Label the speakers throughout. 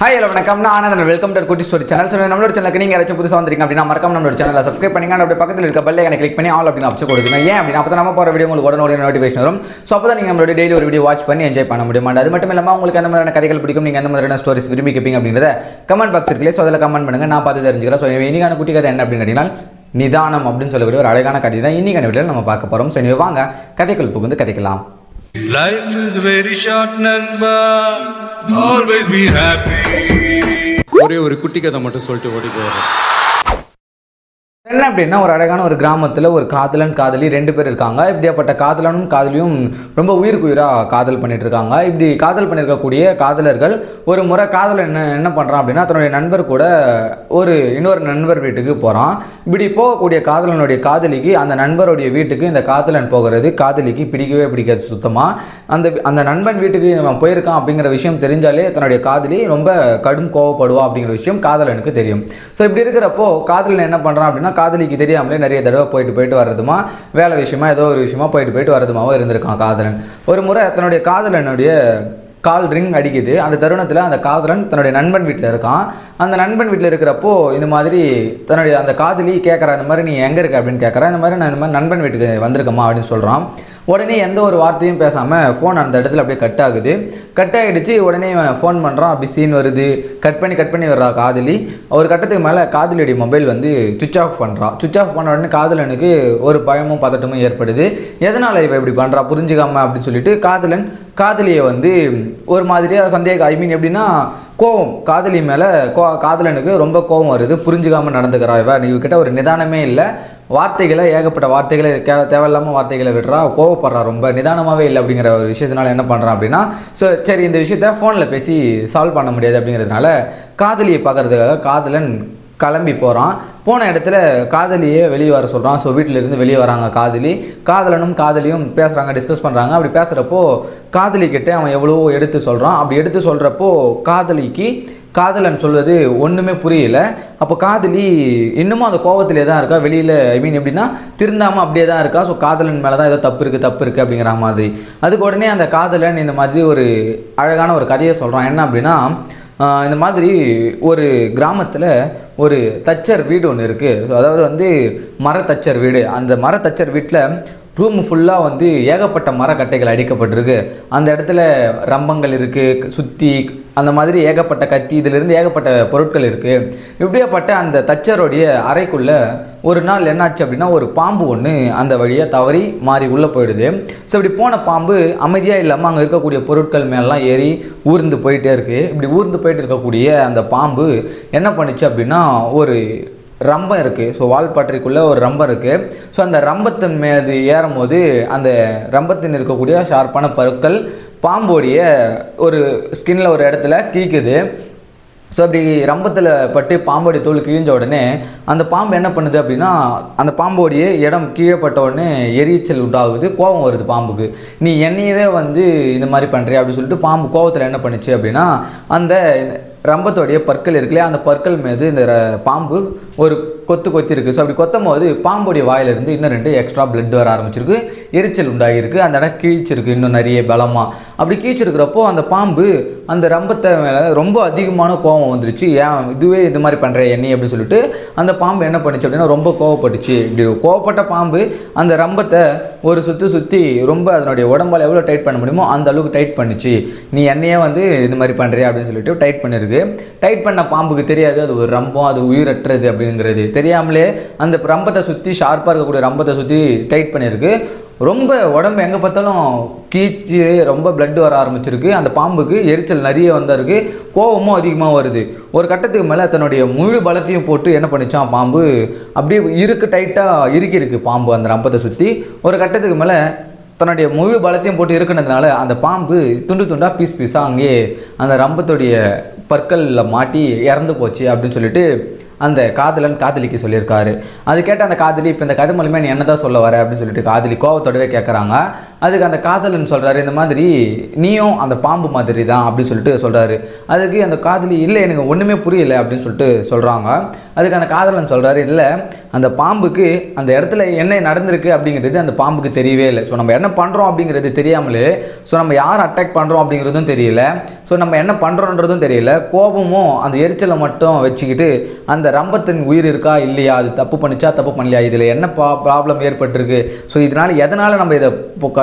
Speaker 1: Hi hello வணக்கம். நான் Anandan welcome to Kutti story channel so நம்மளோட சேனலுக்கு நீங்கள் யாராச்சும் புதுசாக வந்திருக்கீங்க அப்படின்னா மறக்காம நம்மளோட சேனலை சப்ஸ்கிரைப் பண்ணிங்க. அப்படி பக்கத்தில் இருக்க பெல் ஐக்கனை கிளிக் பண்ணி ஆல் அப்படின்னு ஆப்ஷன் கொடுங்க. ஏன் அப்படின்னா அப்போ நம்ம போகிற வீடியோ உங்களுக்கு உடனே நோட்டிஃபிகேஷன் வரும். ஸோ அப்போ தான் நீங்கள் நம்மளோட டெய்லி ஒரு வீடியோ வாட்ச் பண்ணி என்ஜாய் பண்ண முடியும். அது மட்டும் இல்லாமல் உங்களுக்கு எந்த மாதிரியான கதைகள் பிடிக்கும் நீங்கள் எந்த மாதிரியான ஸ்டோரிஸ் விரும்பி கேட்பீங்க அப்படின்றத கமெண்ட் பாக்ஸ் இருக்குல்லே ஸோ அதில் கமெண்ட் பண்ணுங்கள் நான் பார்த்து தெரிஞ்சுக்கிறேன். ஸோ இன்னைக்கான குட்டி கதை என்ன அப்படின்னு கேட்டீங்கன்னா நிதானம் அப்படின்னு சொல்லக்கூடிய ஒரு அழகான கதை தான் இன்னைக்கான வீடியோவில் நம்ம பார்க்க போகிறோம் ஸோ நீங்கள் வாங்க கதைகள் புகுந்து கதைக்கலாம்.
Speaker 2: Life is very short, Nanba. Always be happy.
Speaker 3: ஒரே ஒரு குட்டி கதை மட்டும் சொல்லிட்டு ஓடி போயிடுறேன்
Speaker 1: என்ன அப்படின்னா ஒரு அழகான ஒரு கிராமத்தில் ஒரு காதலன் காதலி ரெண்டு பேர் இருக்காங்க. இப்படியாப்பட்ட காதலனும் காதலியும் ரொம்ப உயிருக்கு உயிராக காதல் பண்ணிட்டு இருக்காங்க இப்படி காதல் பண்ணியிருக்கக்கூடிய காதலர்கள் ஒரு முறை காதலன் என்ன என்ன பண்ணுறான் அப்படின்னா தன்னுடைய நண்பர் கூட ஒரு இன்னொரு நண்பர் வீட்டுக்கு போகிறான் இப்படி போகக்கூடிய காதலனுடைய காதலிக்கு அந்த நண்பருடைய வீட்டுக்கு இந்த காதலன் போகிறது காதலிக்கு பிடிக்கவே பிடிக்காது சுத்தமாக அந்த அந்த நண்பன் வீட்டுக்கு அவன் போயிருக்கான் அப்படிங்கிற விஷயம் தெரிஞ்சாலே தன்னுடைய காதலி ரொம்ப கடும் கோவப்படுவா அப்படிங்கிற விஷயம் காதலனுக்கு தெரியும். ஸோ இப்படி இருக்கிறப்போ காதலன் என்ன பண்ணுறான் அப்படின்னா காதலிக்கு தெரியாமலே நிறைய தடவை போயிட்டு போயிட்டு வர்றதுமா? வேலை விஷயமா ஏதோ ஒரு விஷயமா போயிட்டு போயிட்டு வர்றதுமாவும் இருந்திருக்கான் காதலன். ஒரு முறை தன்னுடைய காதலனுடைய கால் ரிங் அடிக்குது. அந்த தருணத்தில் அந்த காதலன் தன்னுடைய நண்பன் வீட்டில் இருக்கான். அந்த நண்பன் வீட்டில் இருக்கிறப்போ இந்த மாதிரி தன்னுடைய அந்த காதலி கேட்குறா இந்த மாதிரி நீ எங்கே இருக்க? அப்படின்னு கேட்குறா இந்த மாதிரி நான் இந்த மாதிரி நண்பன் வீட்டுக்கு வந்திருக்கம்மா அப்படின்னு சொல்கிறான் உடனே எந்த ஒரு வார்த்தையும் பேசாமல் ஃபோன் அந்த இடத்துல அப்படியே கட் ஆகுது. கட் ஆகிடுச்சு உடனே ஃபோன் பண்ணுறான் அப்படி சீன் வருது. கட் பண்ணி கட் பண்ணி வர்றா காதலி. ஒரு கட்டத்துக்கு மேலே காதலியுடைய மொபைல் வந்து சுவிச் ஆஃப் பண்ணுறான் சுவிச் ஆஃப் பண்ண உடனே காதலனுக்கு ஒரு பயமும் பதட்டமும் ஏற்படுது. எதனால் இவன் இப்படி பண்ணுறா புரிஞ்சுக்காம அப்படின்னு சொல்லிட்டு காதலன் காதலியை வந்து ஒரு மாதிரியாக சந்தேகம் ஐ மீன் எப்படின்னா கோவம் காதலி மேலே கோ காதலனுக்கு ரொம்ப கோவம் வருது. புரிஞ்சுக்காமல் நடந்துக்கிறா இவ. இவகிட்ட ஒரு நிதானமே இல்லை. வார்த்தைகளை ஏகப்பட்ட வார்த்தைகளை கே தேவையில்லாமல் வார்த்தைகளை விடுறா. கோவப்படுறா ரொம்ப. நிதானமாகவே இல்லை அப்படிங்கிற ஒரு விஷயத்தினால என்ன பண்ணுறான் அப்படின்னா ஸோ சரி இந்த விஷயத்த ஃபோனில் பேசி சால்வ் பண்ண முடியாது அப்படிங்கிறதுனால காதலியை பார்க்கறதுக்காக காதலன் கிளம்பி போகிறான் போன இடத்துல காதலியே வெளியே வர சொல்கிறான் ஸோ வீட்டிலேருந்து வெளியே வராங்க காதலி. காதலனும் காதலியும் பேசுகிறாங்க டிஸ்கஸ் பண்ணுறாங்க அப்படி பேசுகிறப்போ காதலிக்கிட்ட அவன் எவ்வளவோ எடுத்து சொல்கிறான் அப்படி எடுத்து சொல்கிறப்போ காதலிக்கு காதலன் சொல்வது ஒன்றுமே புரியல. அப்போ காதலி இன்னமும் அந்த கோவத்திலே தான் இருக்கா? வெளியில் ஐ மீன் எப்படின்னா திருந்தாமல் அப்படியே தான் இருக்கா? ஸோ காதலன் மேலே தான் ஏதோ தப்பு இருக்குது தப்பு இருக்குது அப்படிங்கிற மாதிரி. அதுக்கு உடனே அந்த காதலன் இந்த மாதிரி ஒரு அழகான ஒரு கதையை சொல்கிறான் என்ன அப்படின்னா இந்த மாதிரி ஒரு கிராமத்தில் ஒரு தச்சர் வீடு ஒன்று இருக்குது ஸோ அதாவது வந்து மரத்தச்சர் வீடு. அந்த மரத்தச்சர் வீட்டில் ரூம் ஃபுல்லாக வந்து ஏகப்பட்ட மரக்கட்டைகள் அடிக்கப்பட்டிருக்கு. அந்த இடத்துல ரம்பங்கள் இருக்குது சுற்றி அந்த மாதிரி ஏகப்பட்ட கத்தி இதிலிருந்து ஏகப்பட்ட பொருட்கள் இருக்குது இப்படியாப்பட்ட அந்த தச்சருடைய அறைக்குள்ளே ஒரு நாள் என்னாச்சு அப்படின்னா ஒரு பாம்பு ஒன்று அந்த வழியாக தவறி மாறி உள்ளே போயிடுது. ஸோ இப்படி போன பாம்பு அமைதியாக இல்லாமல் அங்கே இருக்கக்கூடிய பொருட்கள் மேலாம் ஏறி ஊர்ந்து போயிட்டே இருக்குது இப்படி ஊர்ந்து போயிட்டு இருக்கக்கூடிய அந்த பாம்பு என்ன பண்ணுச்சு அப்படின்னா ஒரு ரம்பம் இருக்குது ஸோ வால்பாற்றிக்குள்ளே ஒரு ரம்பம் இருக்குது ஸோ அந்த ரம்பத்தின் மீது ஏறும் போது அந்த ரம்பத்தின் இருக்கக்கூடிய ஷார்ப்பான பற்கள் பாம்போடைய ஒரு ஸ்கின்ல ஒரு இடத்துல கீக்குது. ஸோ அப்படி ரம்பத்தில் பட்டு பாம்போடைய தோல் கிழிஞ்ச உடனே அந்த பாம்பு என்ன பண்ணுது அப்படின்னா அந்த பாம்போடைய இடம் கீழே பட்ட உடனே எரிச்சல் உண்டாகுது கோபம் வருது பாம்புக்கு. நீ என்னையவே வந்து இந்த மாதிரி பண்ணுறிய அப்படின்னு சொல்லிட்டு பாம்பு கோபத்தில் என்ன பண்ணுச்சு அப்படின்னா அந்த ரம்பத்தோடைய பற்கள் இருக்குல்லையா அந்த பற்கள் மீது இந்த பாம்பு ஒரு கொத்து கொத்தி இருக்குது ஸோ அப்படி கொத்தும் போது பாம்புடைய வாயிலிருந்து இன்னும் ரெண்டு எக்ஸ்ட்ரா பிளட் வர ஆரம்பிச்சிருக்கு. எரிச்சல் உண்டாகியிருக்கு. அந்த இடம் கிழிச்சிருக்கு. இன்னும் நிறைய பலமாக அப்படி கீழ்ச்சிருக்கிறப்போ அந்த பாம்பு அந்த ரம்பத்தை மேலே ரொம்ப அதிகமான கோபம் வந்துருச்சு. ஏன் இதுவே இது மாதிரி பண்ணுற என்னை அப்படின்னு சொல்லிட்டு அந்த பாம்பு என்ன பண்ணுச்சு அப்படின்னா ரொம்ப கோவப்பட்டுச்சு. இப்படி கோவப்பட்ட பாம்பு அந்த ரம்பத்தை ஒரு சுற்றி சுற்றி ரொம்ப அதனுடைய உடம்பால் எவ்வளோ டைட் பண்ண முடியுமோ அந்த அளவுக்கு டைட் பண்ணுச்சு. நீ என்னையே வந்து இது மாதிரி பண்ணுறியா அப்படின்னு சொல்லிட்டு டைட் பண்ணிருக்கு. டைட் பண்ண பாம்புக்கு தெரியாது. அது ஒரு ரம்பம் அது உயிரற்றது அப்படிங்கிறது. தெரியாமலே அந்த ரம்பத்தை சுற்றி ஷார்ப்பாக இருக்கக்கூடிய ரம்பத்தை சுற்றி டைட் பண்ணியிருக்கு ரொம்ப உடம்பு எங்கே பார்த்தாலும் கீச்சு ரொம்ப பிளட் வர ஆரம்பிச்சிருக்கு. அந்த பாம்புக்கு எரிச்சல் நிறைய வந்திருக்கு. கோபமும் அதிகமாக வருது. ஒரு கட்டத்துக்கு மேலே தன்னுடைய முழு பலத்தையும் போட்டு என்ன பண்ணிச்சான் பாம்பு? அப்படியே இருக்கு டைட்டாக இறுக்கியிருக்கு பாம்பு அந்த ரம்பத்தை சுற்றி ஒரு கட்டத்துக்கு மேலே தன்னுடைய முழு பலத்தையும் போட்டு இருக்குனதுனால அந்த பாம்பு துண்டு துண்டாக பீஸ் பீஸாக அங்கேயே அந்த ரம்பத்துடைய பற்களில் மாட்டி இறந்து போச்சு அப்படின்னு சொல்லிட்டு அந்த காதலன் காதலிக்கு சொல்லியிருக்காரு. அது கேட்ட அந்த காதலி இப்போ இந்த கதை மூலமே நீ என்ன தான் சொல்ல வர? அப்படின்னு சொல்லிட்டு காதலி கோவத்தோடவே கேட்குறாங்க அதுக்கு அந்த காதலன் சொல்கிறாரு இந்த மாதிரி நீயும் அந்த பாம்பு மாதிரி தான் அப்படின்னு சொல்லிட்டு சொல்கிறாரு அதுக்கு அந்த காதலி இல்லை எனக்கு ஒன்றுமே புரியலை அப்படின்னு சொல்லிட்டு சொல்கிறாங்க அதுக்கு அந்த காதலன் சொல்கிறாரு இல்லை அந்த பாம்புக்கு அந்த இடத்துல என்ன நடந்திருக்கு அப்படிங்கிறது அந்த பாம்புக்கு தெரியவே இல்லை. ஸோ நம்ம என்ன பண்ணுறோம் அப்படிங்கிறது தெரியாமலே ஸோ நம்ம யார் அட்டாக் பண்ணுறோம் அப்படிங்கிறதும் தெரியல. ஸோ நம்ம என்ன பண்ணுறோன்றதும் தெரியல. கோபமும் அந்த எரிச்சலை மட்டும் வச்சுக்கிட்டு அந்த ரம்பத்தின் உயிர் இருக்கா இல்லையா? அது தப்பு பண்ணிச்சா தப்பு பண்ணலையா? இதில் என்ன ப்ரா ப்ராப்ளம் ஏற்பட்டிருக்கு? ஸோ இதனால் எதனால் நம்ம இதை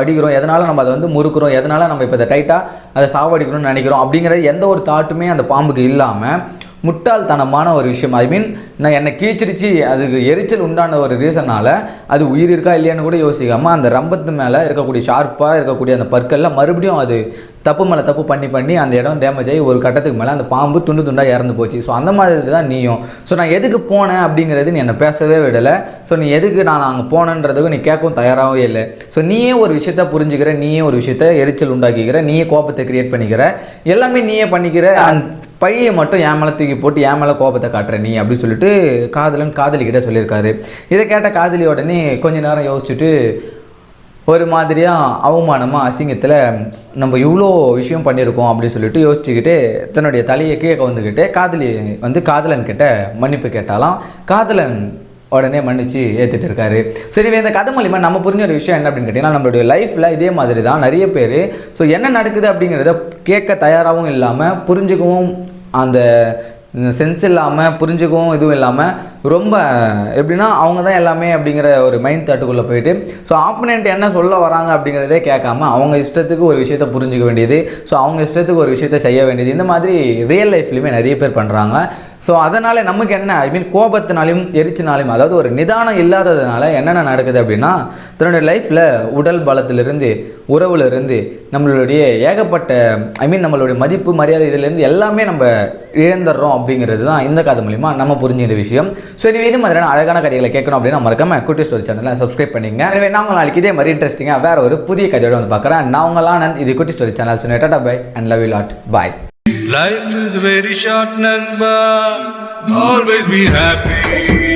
Speaker 1: படிக்கிறோம் எதனால் நம்ம அதை வந்து முறுக்குறோம் எதனால் நம்ம இப்போ இதை டைட்டாக அதை சாவடிக்கணும்னு நினைக்கிறோம் அப்படிங்கிற எந்த ஒரு தாட்டுமே அந்த பாம்புக்கு இல்லாமல் முட்டாள்தனமான ஒரு விஷயம். ஐ மீன் நான் என்னை கீச்சிருச்சு அதுக்கு எரிச்சல் உண்டான ஒரு ரீசனால் அது உயிர் இருக்கா இல்லையான்னு கூட யோசிக்காமல் அந்த ரம்பத்து மேலே இருக்கக்கூடிய ஷார்ப்பாக இருக்கக்கூடிய அந்த பற்களில் மறுபடியும் அது தப்பு மேலே தப்பு பண்ணி பண்ணி அந்த இடம் டேமேஜ் ஆகி ஒரு கட்டத்துக்கு மேலே அந்த பாம்பு துண்டு துண்டாக இறந்து போச்சு. ஸோ அந்த மாதிரி தான் நீயும். ஸோ நான் எதுக்கு போனேன் அப்படிங்கிறது நீ என்னை பேசவே விடலை. ஸோ நீ எதுக்கு நான் அங்கே போனேன்றதுக்கு நீ கேட்கவும் தயாராகவே இல்லை. ஸோ நீயே ஒரு விஷயத்த புரிஞ்சுக்கிற நீயே ஒரு விஷயத்த எரிச்சல் உண்டாக்கிக்கிற நீயே கோபத்தை கிரியேட் பண்ணிக்கிற எல்லாமே நீயே பண்ணிக்கிற அந்த மட்டும் என் மேலே தூக்கி போட்டு என் மேலே கோபத்தை காட்டுற நீ அப்படின்னு சொல்லிட்டு காதலன் காதலிக்கிட்ட சொல்லியிருக்காரு. இதை கேட்ட காதலி உடனே கொஞ்ச நேரம் யோசிச்சுட்டு ஒரு மாதிரியாக அவமானமாக அசிங்கத்தில் நம்ம இவ்வளோ விஷயம் பண்ணியிருக்கோம் அப்படின்னு சொல்லிட்டு யோசிச்சுக்கிட்டு தன்னுடைய தலையை கீழே வந்துக்கிட்டு காதலி வந்து காதலன் கிட்ட மன்னிப்பு கேட்டாலாம். காதலன் உடனே மன்னிச்சு ஏற்றுட்டு இருக்காரு. சரி இந்த கதை மூலிமா நம்ம புரிஞ்ச ஒரு விஷயம் என்ன அப்படின்னு கேட்டிங்கன்னா நம்மளுடைய லைஃப்பில் இதே மாதிரி தான் நிறைய பேர். ஸோ என்ன நடக்குது அப்படிங்கிறத கேட்க தயாராகவும் இல்லாமல் புரிஞ்சுக்கவும் அந்த சென்ஸ் இல்லாமல் புரிஞ்சுக்கவும் இதுவும் இல்லாமல் ரொம்ப எப்படின்னா அவங்க தான் எல்லாமே அப்படிங்கிற ஒரு மைண்ட் தாட்டுக்குள்ளே போயிட்டு ஸோ ஆப்போனண்ட் என்ன சொல்ல வராங்க அப்படிங்கிறதே கேட்காம அவங்க இஷ்டத்துக்கு ஒரு விஷயத்தை புரிஞ்சுக்க வேண்டியது ஸோ அவங்க இஷ்டத்துக்கு ஒரு விஷயத்தை செய்ய வேண்டியது இந்த மாதிரி ரியல் லைஃப்லையுமே நிறைய பேர் பண்ணுறாங்க ஸோ அதனால் நமக்கு என்ன ஐ மீன் கோபத்தினாலையும் எரிச்சினாலையும் அதாவது ஒரு நிதானம் இல்லாததுனால என்னென்ன நடக்குது அப்படின்னா தன்னுடைய லைஃப்பில் உடல் பலத்திலிருந்து உறவுலேருந்து நம்மளுடைய ஏகப்பட்ட ஐ மீன் நம்மளுடைய மதிப்பு மரியாதை இதுலேருந்து எல்லாமே நம்ம இழந்துடுறோம் அப்படிங்கிறது தான் இந்த கதை மூலிமா நம்ம புரிஞ்சுக்கிற விஷயம். ஸோ இது இது மாதிரியான அழகான கதைகளை கேட்கணும் அப்படின்னா மறக்காம குட்டி ஸ்டோரி சேனலை சப்ஸ்கிரைப் பண்ணிங்க. எனவே நான் உங்கள் நாளைக்கு இதே மாதிரி இன்ட்ரெஸ்டிங்காக வேற ஒரு புதிய கதையோட வந்து பார்க்குறேன். நான் உங்கள் ஆனந்த் இது குட்டி ஸ்டோரி சேனல் சொன்னேன் tata bye and love you lot bye
Speaker 2: Life is very short, Nanba. Always be happy.